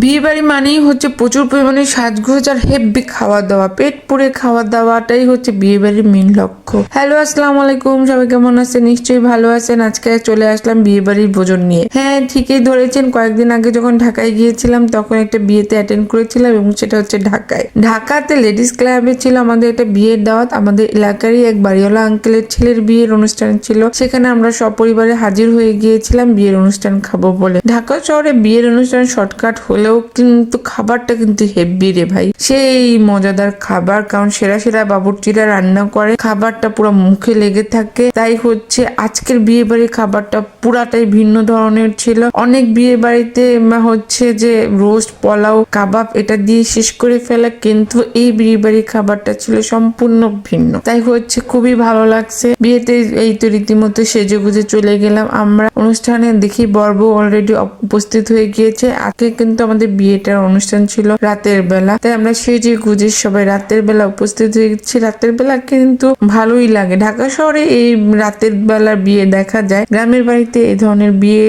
বিয়ে বাড়ি মানেই হচ্ছে প্রচুর পরিমাণে সাজগোজ আর হেব্বি খাওয়া দাওয়া পেট পুড়ে খাওয়া দাওয়াটাই হচ্ছে বিয়ে বাড়ির মেন লক্ষ্য। হ্যালো আসসালাম আলাইকুম সবাই কেমন আছেন? নিশ্চয়ই ভালো আছেন। আজকে চলে আসলাম বিয়ে বাড়ির ভোজন নিয়ে। হ্যাঁ ঠিকই ধরেছেন, কয়েকদিন আগে যখন ঢাকায় গিয়েছিলাম, তখন একটা বিয়েতে অ্যাটেন্ড করেছিলাম এবং সেটা হচ্ছে ঢাকায়। ঢাকাতে লেডিস ক্লাবে ছিল আমাদের একটা বিয়ের দাওয়াত। আমাদের এলাকারই এক বাড়িওয়ালা আঙ্কেলের ছেলের বিয়ের অনুষ্ঠান ছিল। সেখানে আমরা সপরিবারে হাজির হয়ে গিয়েছিলাম বিয়ের অনুষ্ঠান খাব বলে। ঢাকা শহরে বিয়ের অনুষ্ঠান শর্টকাট হলেও কিন্তু খাবারটা কিন্তু হেভি রে ভাই। সেই মজাদার খাবার, কারণ সেরা সেরা বাবুর্চিরা রান্না করে, খাবারটা পুরো মুখে লেগে থাকে। তাই হচ্ছে আজকের বিয়ে বাড়ির খাবারটা পুরাটাই ভিন্ন ধরনের ছিল। অনেক বিয়ে বাড়িতে হচ্ছে যে রোস্ট পোলাও, কাবাব এটা দিয়ে শেষ করে ফেলা, কিন্তু এই বিয়ে বাড়ির খাবারটা ছিল সম্পূর্ণ ভিন্ন। তাই হচ্ছে খুবই ভালো লাগছে। বিয়েতে এই তো রীতিমতো সেজে গুজে চলে গেলাম। আমরা অনুষ্ঠানে দেখি বর্ব অলরেডি উপস্থিত হয়ে গিয়েছে। আজকে কিন্তু আমাদের বিয়েটার অনুষ্ঠান ছিল রাতের বেলা। তাই আমরা সেজে গুজে সবাই রাতের বেলা উপস্থিত হয়ে গেছি। রাতের বেলা কিন্তু ভালোই লাগে। ঢাকা শহরে এই রাতের বেলার বিয়ে দেখা যায়। গ্রামের বাড়িতে এই ধরনের বিয়ে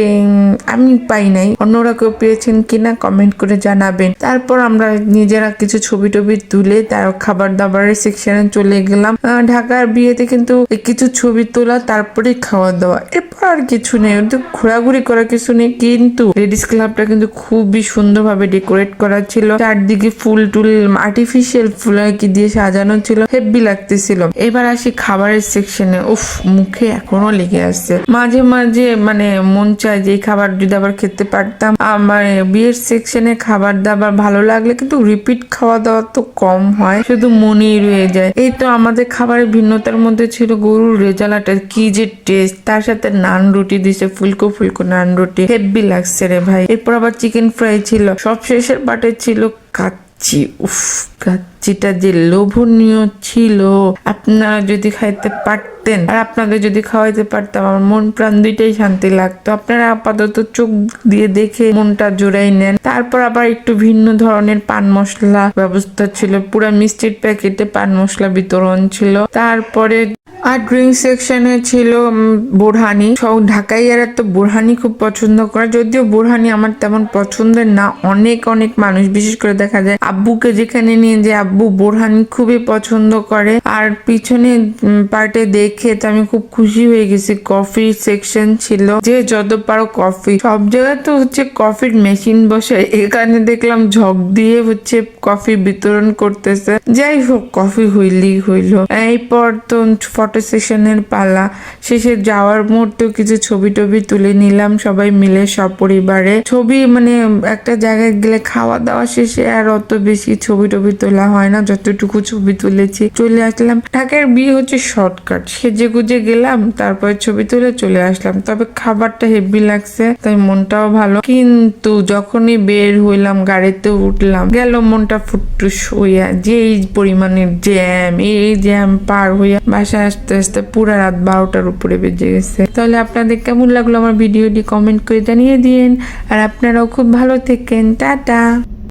আমি পাই নাই। অন্যরা কেউ পেয়েছেন কিনা কমেন্ট করে জানাবেন। তারপর আমরা নিজেরা কিছু ছবি টবি তুলে তার খাবার দাবারের সেকশনে চলে গেলাম। ঢাকার বিয়েতে কিন্তু কিছু ছবি তোলা, তারপরে খাওয়া দাওয়া এরপর আর কিছু নেই। ঘোরাঘুরি করা কিছু নেই। কিন্তু লেডিস ক্লাবটা কিন্তু খুবই সুন্দরভাবে ডেকোরেট করা ছিল। চারদিকে ফুল টুল আর্টিফিশিয়াল ফুল কি দিয়ে সাজানো ছিল। হেভি লাগতেছিল। এবার আসি খাবারের সেকশনে উফ, মুখে এখনও লেগে আসছে মাঝে মাঝে মানে মন চায় যে খাবার যদি আবার খেতে পারতাম। আমার বিয়ের সেকশনে খাবার দাবার ভালো লাগলে কিন্তু রিপিট খাওয়া দাওয়া তো কম হয়। শুধু মনেই রয়ে যায়। এই তো আমাদের খাবারের ভিন্নতার মধ্যে ছিল গরুর রেজালাটা কি যে টেস্ট তার সাথে নান রুটি দিছে, ফুলকো ফুলকো নান রুটি। হেভি লাগছে। রে ভাই। এরপর আবার চিকেন ফ্রাই ছিল। সব শেষের পাটে ছিল কাচ্চি। উফ, কাচ্চিটা যে লোভনীয় ছিল। আপনারা যদি খাইতে পারতেন, আর আপনাদের যদি খাওয়াইতে পারতাম, আমার মন প্রাণ দুইটাই শান্তি লাগতো। আপনারা আপাতত চোখ দিয়ে দেখে মনটা জোড়াই নেন। তারপর আবার একটু ভিন্ন ধরনের পান মশলা ব্যবস্থা ছিল। পুরা মিষ্টির প্যাকেটে পান মশলা বিতরণ ছিল। তারপরে আর ড্রিঙ্ক সেকশনে ছিল বোরহানি সব ঢাকাইয়ারা তো বোরহানি খুব পছন্দ করে। যদিও বোরহানি আমার তেমন পছন্দের না, অনেক অনেক মানুষ। বিশেষ করে দেখা যায় আব্বুকে যেখানে নিয়ে যে আব্বু বোরহানি খুবই পছন্দ করে। আর পিছনে পার্টে দেখে তো আমি খুব খুশি হয়ে গেছি। কফি সেকশন ছিল। যে যত পারো কফি। সব জায়গায় তো হচ্ছে কফির মেশিন বসে। এখানে দেখলাম ঝক দিয়ে হচ্ছে কফি বিতরণ করতেছে। যাই হোক, কফি হইলেই হইল। এরপর তো ফটো সেশনের পালা। শেষে যাওয়ার মুহূর্তেও কিছু ছবি টবি তুলে নিলাম, সবাই মিলে সপরিবারে। ছবি মানে একটা জায়গায় গেলে খাওয়া দাওয়া শেষে আর অত বেশি ছবি টবি তোলা হয় না, যতটুকু ছবি তুলেছি। চলে আসলাম। ঢাকার বিয়ে হচ্ছে শর্টকাট। সেজে গুজে গেলাম, তারপর ছবি তুলে চলে আসলাম। তবে খাবারটা হেভি লাগছে, তাই মনটাও ভালো। কিন্তু যখনই বের হইলাম, গাড়িতে উঠলাম, গেল মনটা ফুটটুস হইয়া যে এই পরিমাণের জ্যাম, এই জ্যাম পার হইয়া বাসায় আসতে আসতে পুরা রাত বারোটার উপরে বেজে গেছে। তাহলে আপনাদের কেমন লাগল আমার ভিডিওটি কমেন্ট করে জানিয়ে দিন। আর আপনারাও খুব ভালো থেকেন। টাটা!